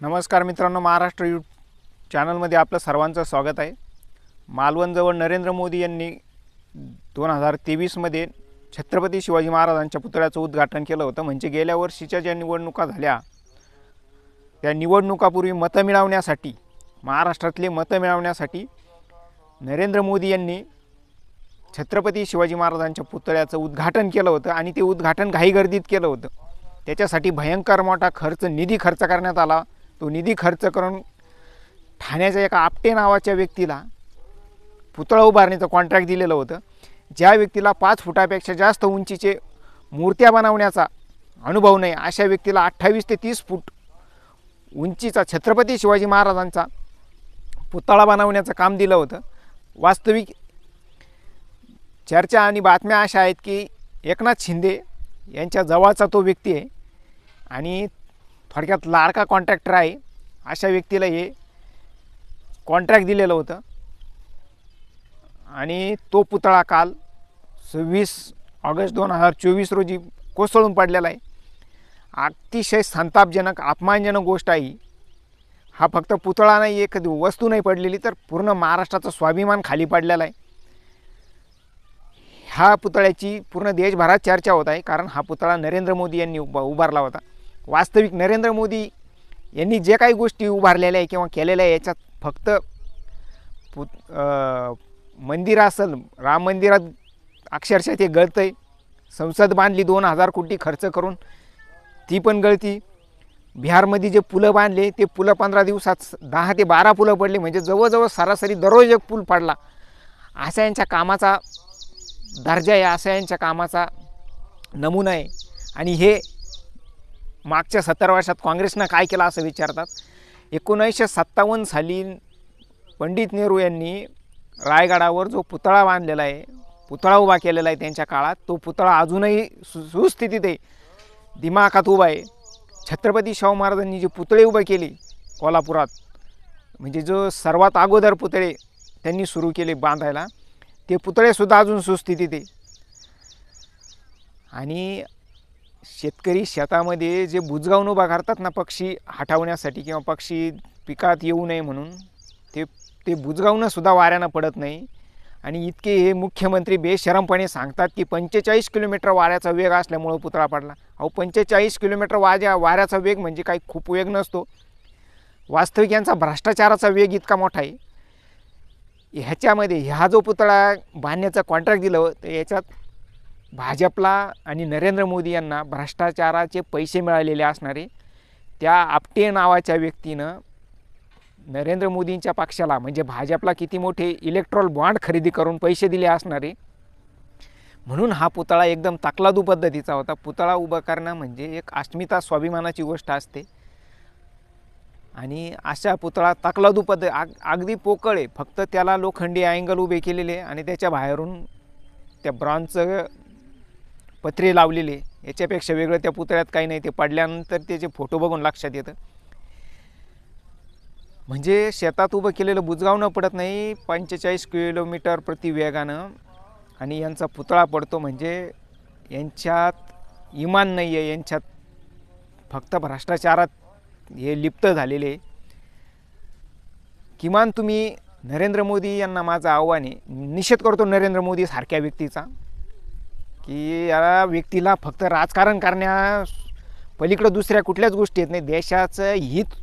नमस्कार मित्रांनो महाराष्ट्र यू चॅनलमध्ये आपलं सर्वांचं स्वागत आहे. मालवणजवळ नरेंद्र मोदी यांनी दोन हजार तेवीसमध्ये छत्रपती शिवाजी महाराजांच्या पुतळ्याचं उद्घाटन केलं होतं. म्हणजे गेल्या वर्षीच्या ज्या निवडणुका झाल्या त्या निवडणुकापूर्वी मतं मिळवण्यासाठी महाराष्ट्रातले मतं मिळवण्यासाठी नरेंद्र मोदी यांनी छत्रपती शिवाजी महाराजांच्या पुतळ्याचं उद्घाटन केलं होतं आणि ते उद्घाटन घाईगर्दीत केलं होतं. त्याच्यासाठी भयंकर मोठा खर्च निधी खर्च करण्यात आला. तो निधी खर्च करून ठाण्याच्या एका आपटे नावाच्या व्यक्तीला पुतळा उभारणीचं कॉन्ट्रॅक्ट दिलेलं होतं. ज्या व्यक्तीला पाच फुटापेक्षा जास्त उंचीचे मूर्त्या बनवण्याचा अनुभव नाही अशा व्यक्तीला अठ्ठावीस ते तीस फूट उंचीचा छत्रपती शिवाजी महाराजांचा पुतळा बनवण्याचं काम दिलं होतं. वास्तविक चर्चा आणि बातम्या अशा आहेत की एकनाथ शिंदे यांच्या जवळचा तो व्यक्ती आहे. आणि थोडक्यात लाडका कॉन्ट्रॅक्टर आहे. अशा व्यक्तीला हे कॉन्ट्रॅक्ट दिलेलं होतं. आणि तो पुतळा काल सव्वीस ऑगस्ट दोन हजार चोवीस रोजी कोसळून पडलेला आहे. अतिशय संतापजनक अपमानजनक गोष्ट आहे हा. फक्त पुतळा नाही एखादी वस्तू नाही पडलेली तर पूर्ण महाराष्ट्राचा स्वाभिमान खाली पडलेला आहे. ह्या पुतळ्याची पूर्ण देशभरात चर्चा होत आहे कारण हा पुतळा नरेंद्र मोदी यांनी उभा उभारला होता. वास्तविक नरेंद्र मोदी यांनी जे काही गोष्टी उभारलेल्या आहे किंवा केलेल्या आहे याच्यात फक्त पुत मंदिर असेल राम मंदिरात अक्षरशः ते गळतं आहे संसद बांधली दोन हजार कोटी खर्च करून ती पण गळती. बिहारमध्ये जे पुलं बांधले ते पुलं पंधरा दिवसात दहा ते बारा पुलं पडले. म्हणजे जवळजवळ सरासरी दररोज एक पूल पडला. असा यांच्या कामाचा दर्जा आहे असा यांच्या कामाचा नमुना आहे. आणि हे मागच्या सत्तर वर्षात काँग्रेसनं काय केलं असं विचारतात? एकोणीसशे सत्तावन्न साली पंडित नेहरू यांनी रायगडावर जो पुतळा बांधलेला आहे पुतळा उभा केलेला आहे त्यांच्या काळात तो पुतळा अजूनही सु सुस्थितीत आहे. दिमाखात उभा आहे. छत्रपती शाहू महाराजांनी जे पुतळे उभे केले कोल्हापुरात म्हणजे जो सर्वात अगोदर पुतळे त्यांनी सुरू केले बांधायला ते पुतळेसुद्धा अजून सुस्थितीत आहे. आणि शेतकरी शेतामध्ये जे बुजगावून उभा करतात ना पक्षी हटवण्यासाठी किंवा पक्षी पिकात येऊ नये म्हणून ते ते बुजगावणंसुद्धा वाऱ्यानं पडत नाही. आणि इतके हे मुख्यमंत्री बेशरमपणे सांगतात की पंचेचाळीस किलोमीटर वाऱ्याचा वेग असल्यामुळं पुतळा पडला. अहो पंचेचाळीस किलोमीटर वाऱ्या वाऱ्याचा वेग म्हणजे काही खूप वेग नसतो. वास्तविक यांचा भ्रष्टाचाराचा वेग इतका मोठा आहे. ह्याच्यामध्ये ह्या जो पुतळा बांधण्याचा कॉन्ट्रॅक्ट दिलं तर याच्यात भाजपला आणि नरेंद्र मोदी यांना भ्रष्टाचाराचे पैसे मिळालेले असणारे त्या आपटे नावाच्या व्यक्तीनं नरेंद्र मोदींच्या पक्षाला म्हणजे भाजपला किती मोठे इलेक्ट्रॉल बॉन्ड खरेदी करून पैसे दिले असणारे म्हणून हा पुतळा एकदम तकलादू पद्धतीचा होता. पुतळा उभा करणं म्हणजे एक अस्मिता स्वाभिमानाची गोष्ट असते. आणि अशा पुतळा तकलादू पद्धत आग अगदी पोकळ आहे फक्त त्याला लोखंडी अँगल उभे केलेले आणि त्याच्या बाहेरून त्या ब्रॉन्झचं पत्रे लावलेले. याच्यापेक्षा वेगळं त्या पुतळ्यात काही नाही ते पडल्यानंतर त्याचे फोटो बघून लक्षात येतं. म्हणजे शेतात उभं केलेलं बुजगावणं पडत नाही पंचेचाळीस किलोमीटर प्रति वेगानं आणि यांचा पुतळा पडतो म्हणजे यांच्यात इमान नाही आहे यांच्यात फक्त भ्रष्टाचारात हे लिप्त झालेले. किमान तुम्ही नरेंद्र मोदी यांना माझं आव्हान आहे. निषेध करतो नरेंद्र मोदी सारख्या व्यक्तीचा. की या व्यक्तीला फक्त राजकारण करण्या पलीकडं दुसऱ्या कुठल्याच गोष्टी येत नाही. देशाचं हित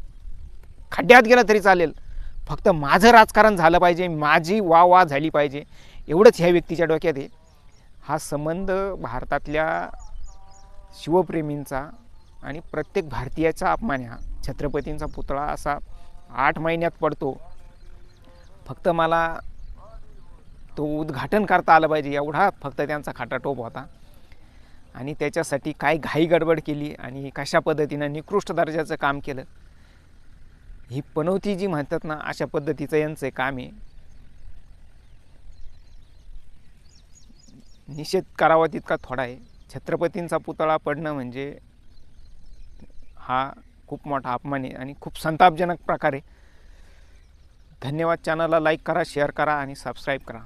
खड्ड्यात गेलं तरी चालेल. फक्त माझं राजकारण झालं पाहिजे माझी वा वा झाली पाहिजे एवढंच ह्या व्यक्तीच्या डोक्यात आहे. हा संबंध भारतातल्या शिवप्रेमींचा आणि प्रत्येक भारतीयाचा अपमान आहे हा. छत्रपतींचा पुतळा असा आठ महिन्यात पडतो. फक्त मला तो उद्घाटन करता आलं पाहिजे एवढा फक्त त्यांचा खाटाटोप होता. आणि त्याच्यासाठी काय घाई गडबड केली आणि कशा पद्धतीनं निकृष्ट दर्जाचं काम केलं. ही पनवती जी म्हणतात ना अशा पद्धतीचं यांचं काम आहे. निषेध करावा तितका थोडा आहे. छत्रपतींचा पुतळा पडणं म्हणजे हा खूप मोठा अपमान आहे आणि खूप संतापजनक प्रकार आहे. धन्यवाद चॅनलला लाईक करा शेअर करा आणि सबस्क्राईब करा.